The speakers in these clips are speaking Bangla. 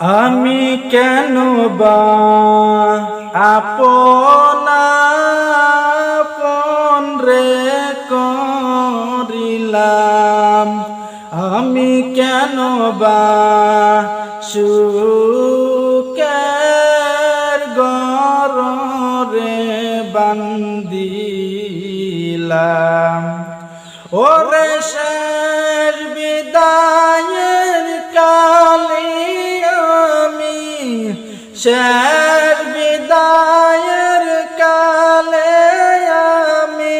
আমি কেন বা আপনা রে করিলাম? আমি কেন বা সুকের গরে বান্দিলাম ওরে শেষ বিদায়ের শেষ বিদায়ের কালে আমি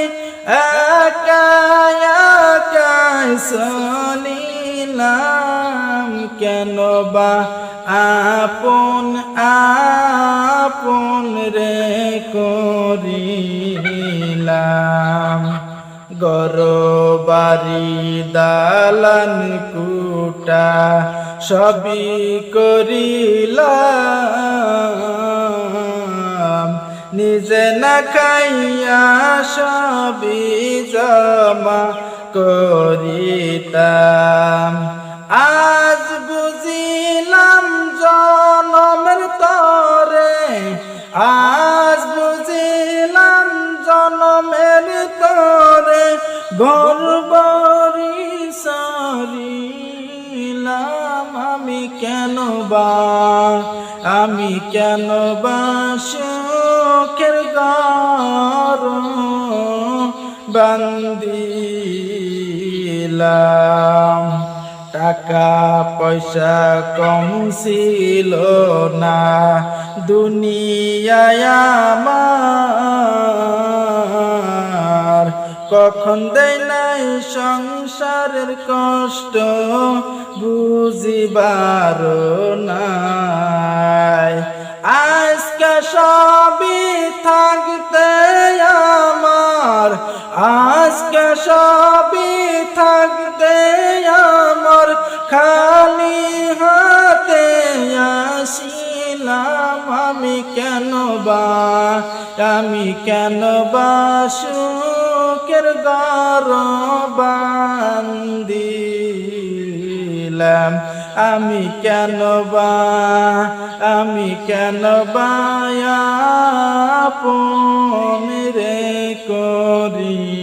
একাই একাই চলিলাম কেন বা আপন আপন রে করিলাম। গরবারি দালান কুটা সবই করিলাম। নিজে না খাইয়া সবই জমা করিতাম। আজ বুঝিলাম জনমের তরে, আজ বুঝিলাম জনমের তরে গর্বরি সারিলাম, আমি কেন বা আমি কেন বা সুখের গর বান্দিলাম টাকা, পয়সা কম ছিল না। দুনিয়ায় আমার কখন দেয় নাই সংসারের কষ্ট বুঝিবার নাই আমার। আজকে সবই থাকতে আমার। খালি হাতে আসিলাম আমি কেন বা? আমি কেন বা সুখের বান্দিলাম আমি কেন আমি কেন বায়া আপন রে করিলাম